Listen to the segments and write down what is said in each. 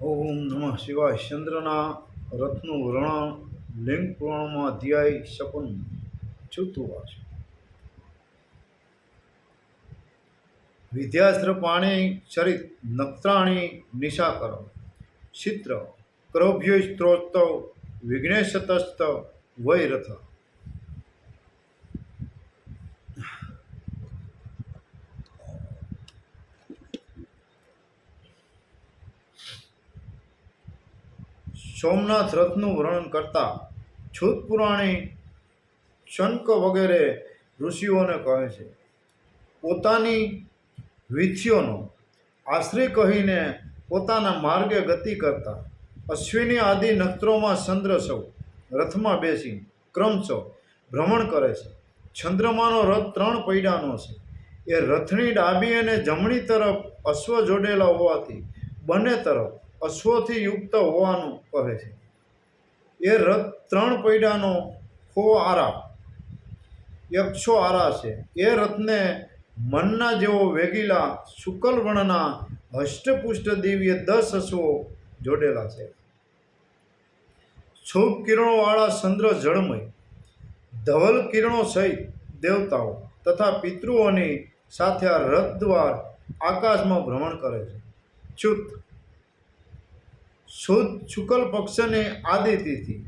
ઓમ નમઃ શિવાય ચંદ્રના રથનું વર્ણન લિંગ પુરાણમાં અધ્યાય શકુન ચતુર્વાસ વિદ્યાસ્ત્ર પાણી ચરિત નક્ત્રાણી નિશાકર ચિત્ર ક્રોભ્ય સ્ત્રોત વિઘ્નેશતસ્ત વૈરથ. સોમનાથ રથનું વર્ણન કરતા છૂત પુરાણી શંક વગેરે ઋષિઓને કહે છે. પોતાની વિધિઓનો આશ્રય કહીને પોતાના માર્ગે ગતિ કરતા અશ્વિની આદિ નક્ષત્રોમાં ચંદ્ર સૌ રથમાં બેસી ક્રમશો ભ્રમણ કરે છે. ચંદ્રમાનો રથ ત્રણ પૈડાનો છે. એ રથની ડાબી અને જમણી તરફ અશ્વ જોડેલા હોવાથી બંને તરફ અશ્વથી યુક્ત હોવાનું કહે છે. એ રથ ત્રણ પૈડાનો ખો આરા, યક્ષો આરા છે. એ રથને મનના જેવો વેગીલા શુકલ વર્ણના હષ્ટપુષ્ટ દિવ્ય દસ અશ્વો જોડેલા છે. શુભ કિરણોવાળા ચંદ્ર જળમય, ધવલ કિરણો સહિત દેવતાઓ તથા પિતૃઓની સાથે આ રથ દ્વાર આકાશમાં ભ્રમણ કરે છે. ચુત શુદ્ધ શુકલ પક્ષની આદિતિથી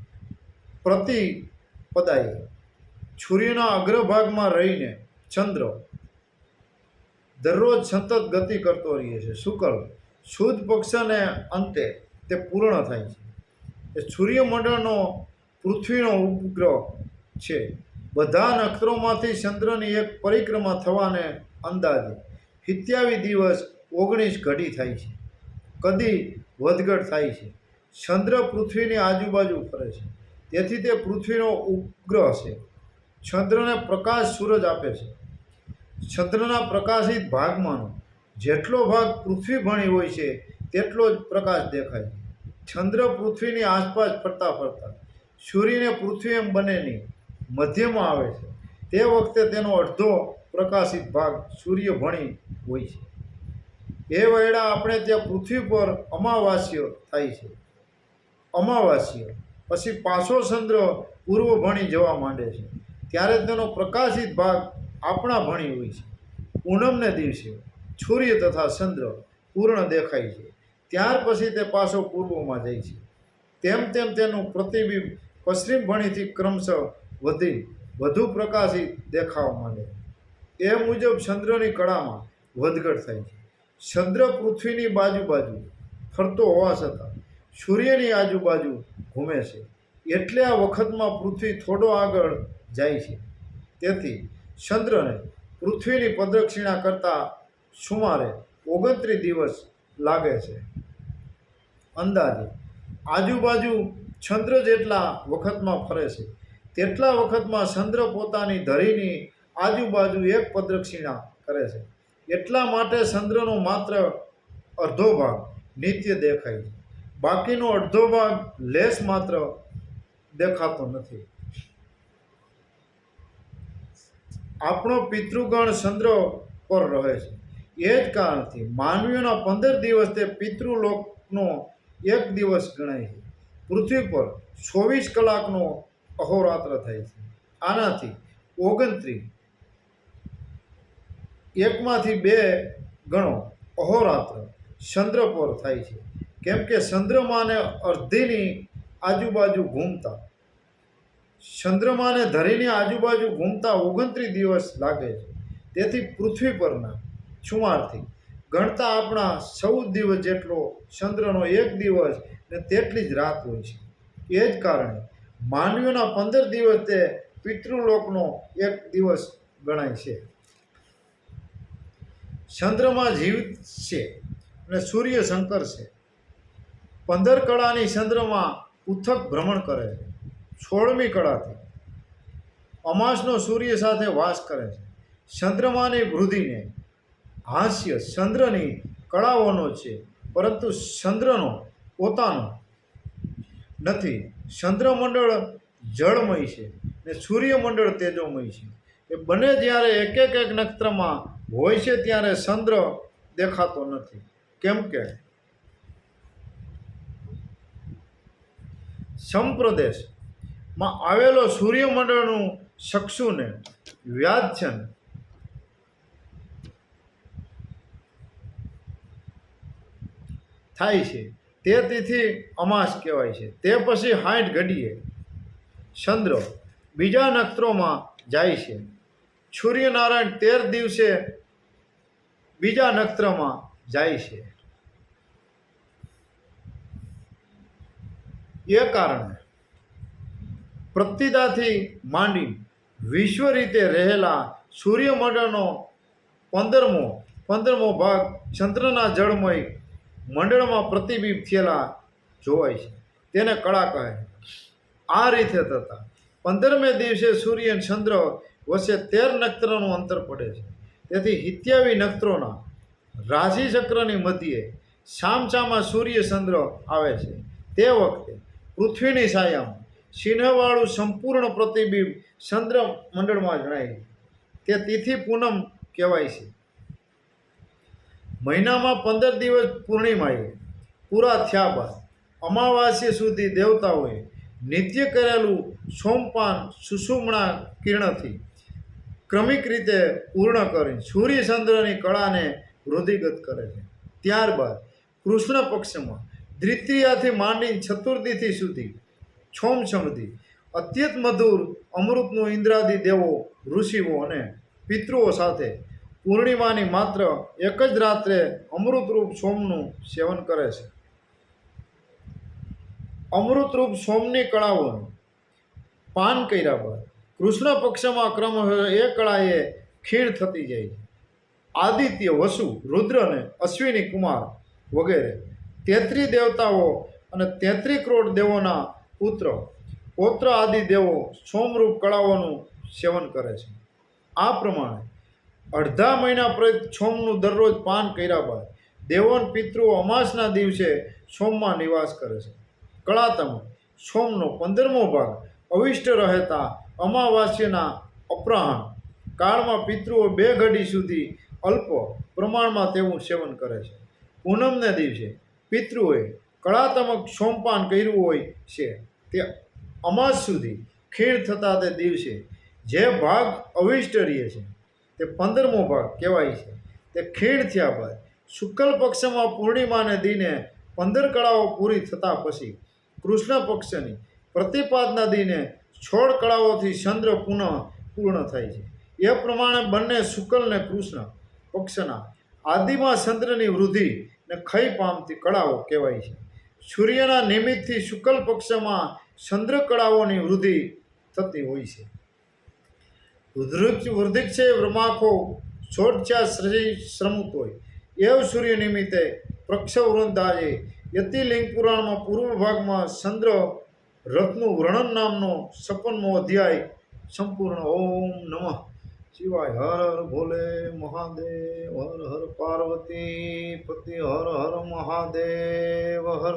પ્રતિપદાય. સૂર્યના અગ્રભાગમાં રહીને ચંદ્ર દરરોજ સતત ગતિ કરતો રહે છે. શુકલ શુદ્ધ પક્ષને અંતે તે પૂર્ણ થાય છે. એ સૂર્યમંડળનો પૃથ્વીનો ઉપગ્રહ છે. બધા નક્ષત્રોમાંથી ચંદ્રની એક પરિક્રમા થવાને અંદાજે સિત્યાવી દિવસ ઓગણીસ ઘડી થાય છે. કદી વધઘટ થાય છે. ચંદ્ર પૃથ્વીની આજુબાજુ ફરે છે. તેથી તે પૃથ્વીનો ઉપગ્રહ છે. ચંદ્રને પ્રકાશ સૂરજ આપે છે. ચંદ્રના પ્રકાશિત ભાગમાંનો જેટલો ભાગ પૃથ્વી ભણી હોય છે, તેટલો જ પ્રકાશ દેખાય ચંદ્ર પૃથ્વીની આસપાસ ફરતા ફરતા સૂર્યને પૃથ્વી એમ બંનેની મધ્યમાં આવે છે. તે વખતે તેનો અડધો પ્રકાશિત ભાગ સૂર્ય ભણી હોય છે. એ વેળા આપણે ત્યાં પૃથ્વી પર અમાવાસ્ય થાય છે. અમાવાસ્ય. પછી પાછો ચંદ્ર પૂર્વ ભણી જવા માંડે છે. ત્યારે તેનો પ્રકાશિત ભાગ આપણા ભણી હોય છે. પૂનમને દિવસે સૂર્ય તથા ચંદ્ર પૂર્ણ દેખાય છે. ત્યાર પછી તે પાછો પૂર્વમાં જાય છે. તેમ તેમ તેનું પ્રતિબિંબ પશ્ચિમ ભણીથી ક્રમશઃ વધી વધુ પ્રકાશિત દેખાવા માંડે એ મુજબ ચંદ્રની કળામાં વધઘટ થાય છે. ચંદ્ર પૃથ્વીની બાજુ બાજુ ફરતો હોવા છતાં સૂર્યની આજુબાજુ ઘૂમે છે. એટલે આ વખતમાં પૃથ્વી થોડો આગળ જાય છે. તેથી ચંદ્રને પૃથ્વીની પ્રદક્ષિણા કરતાં સુમારે ઓગણત્રીસ દિવસ લાગે છે. અંદાજે આજુબાજુ ચંદ્ર જેટલા વખતમાં ફરે છે, તેટલા વખતમાં ચંદ્ર પોતાની ધરીની આજુબાજુ એક પ્રદક્ષિણા કરે છે. એટલા માટે ચંદ્રનો માત્ર અડધો ભાગ નિત્ય દેખાય છે. બાકીનો અડધો ભાગ લેસ માત્ર દેખાતો નથી. આપણો પિતૃગણ ચંદ્ર પર રહે છે. એ જ કારણથી માનવીઓના પંદર દિવસ તે પિતૃલોકનો એક દિવસ ગણાય છે. પૃથ્વી પર ચોવીસ કલાકનો અહોરાત્ર થાય છે. આનાથી ઓગણત્રીસ એકમાંથી બે ગણો અહોરાત્ર ચંદ્રપોર થાય છે. કેમ કે ચંદ્રમાને અર્ધીની આજુબાજુ ઘૂમતા. ચંદ્રમાને ધરીની આજુબાજુ ઘૂમતા ઓગણત્રીસ દિવસ લાગે છે. તેથી પૃથ્વી પરના છુમારથી ગણતા આપણા ચૌદ દિવસ જેટલો ચંદ્રનો એક દિવસ ને તેટલી જ રાત હોય છે. એ જ કારણે માનવીઓના પંદર દિવસ તે પિતૃલોકનો એક દિવસ ગણાય છે. ચંદ્રમાં જીવિત છે અને સૂર્ય શંકર છે. પંદર કળાની ચંદ્રમાં ઉથક ભ્રમણ કરે છે. સોળમી કળાથી અમાસનો સૂર્ય સાથે વાસ કરે છે. ચંદ્રમાની વૃદ્ધિને હાસ્ય ચંદ્રની કળાઓનો છે, પરંતુ ચંદ્રનો પોતાનો નથી. ચંદ્રમંડળ જળમય છે ને સૂર્યમંડળ તેજોમય છે. એ બંને જ્યારે એક એક એક નક્ષત્રમાં હોય છે ત્યારે ચંદ્ર દેખાતો નથી. કેમ કે સમપ્રદેશમાં આવેલો સૂર્યમંડળનું ચક્ષુને વ્યાધ્યન થાય છે. તે તિથિ અમાસ કહેવાય છે. તે પછી હાઠ ઘડીએ ચંદ્ર બીજા નક્ષત્રોમાં જાય છે. સૂર્યનારાયણ તેર દિવસે બીજા નક્ષત્રમાં જાય છે. એ કારણે પ્રતિદાથી માંડી વિશ્વ રીતે રહેલા સૂર્યમંડળનો પંદરમો પંદરમો ભાગ ચંદ્રના જળમય મંડળમાં પ્રતિબિંબ થયેલા જોવાય છે. તેને કળા કહે આ રીતે થતા પંદરમે દિવસે સૂર્ય ચંદ્ર વચ્ચે તેર નક્ષત્રનું અંતર પડે છે. તેથી હિત્યાવી નક્ષત્રોના રાશિ ચક્રની મધ્યે સામસામા સૂર્ય ચંદ્ર આવે છે. તે વખતે પૃથ્વીની છાયામાં સિંહવાળું સંપૂર્ણ પ્રતિબિંબ ચંદ્ર મંડળમાં જણાય છે. તે તિથિ પૂનમ કહેવાય છે. મહિનામાં પંદર દિવસ પૂર્ણિમાએ પૂરા થયા બાદ અમાવાસ્ય સુધી દેવતાઓએ નિત્ય કરેલું સોમપાન, સુષુમણા કિરણથી ક્રમિક રીતે પૂર્ણ કરી સૂર્યચંદ્રની કળાને વૃદ્ધિગત કરે છે. ત્યારબાદ કૃષ્ણ પક્ષમાં દ્વિતીયાથી માંડીને ચતુર્દીથી સુધી છોમ સુધી અત્યંત મધુર અમૃતનું ઇન્દ્રાદિ દેવો, ઋષિઓ અને પિતૃઓ સાથે પૂર્ણિમાની માત્ર એક જ રાત્રે અમૃતરૂપ સોમનું સેવન કરે છે. અમૃતરૂપ સોમની કળાઓનું પાન કર્યા બાદ કૃષ્ણ પક્ષમાં ક્રમ એ કળાએ ખીણ થતી જાય છે. આદિત્ય, વસુ રુદ્રને અશ્વિની કુમાર વગેરે તેત્રી દેવતાઓ અને તેત્રી કરોડ દેવોના પુત્ર, પૌત્ર આદિ દેવો સોમરૂપ કળાઓનું સેવન કરે છે. આ પ્રમાણે અડધા મહિના પ્રયુક્ત સોમનું દરરોજ પાન કર્યા બાદ દેવોન પિતૃઓ અમાસના દિવસે સોમમાં નિવાસ કરે છે. કળાતમ સોમનો પંદરમો ભાગ અવિષ્ટ રહેતા અમાવાસ્યના અપરાહણ કાળમાં પિતૃઓ બે ઘડી સુધી અલ્પ પ્રમાણમાં તેવું સેવન કરે છે. પૂનમને દિવસે પિતૃઓએ કળાત્મક સોમપાન કર્યું હોય છે. તે અમાસ સુધી ખીણ થતા તે દિવસે જે ભાગ અવિષ્ટ રહે છે, તે પંદરમો ભાગ કહેવાય છે. તે ખીણ થયા બાદ શુક્લ પક્ષમાં પૂર્ણિમાને દિને પંદર કળાઓ પૂરી થતાં પછી કૃષ્ણ પક્ષની પ્રતિપાદના દિને છોડ કળાઓથી ચંદ્ર પુનઃ પૂર્ણ થાય છે. એ પ્રમાણે બંને શુકલ ને કૃષ્ણ પક્ષના આદિમાં ચંદ્રની વૃદ્ધિ ને ખઈ પામતી કળાઓ કહેવાય છે. સૂર્યના નિમિત્તથી શુકલ પક્ષમાં ચંદ્ર કળાઓની વૃદ્ધિ થતી હોય છે. વૃદ્ધિ વૃદ્ધિક્ષે બ્રહ્માખો છોડછા શ્રી શ્રમુક હોય એવ સૂર્ય નિમિત્તે પ્રક્ષવૃંદાજે યતિલિંગ પુરાણમાં પૂર્વ ભાગમાં ચંદ્ર રથનું વર્ણન નામનો છપ્પનમો અધ્યાય સંપૂર્ણ ઓમ નમઃ. શિવાય હર હર ભોલે મહાદેવ, હર હર પાર્વતી, પતિ હર હર મહાદેવ, હર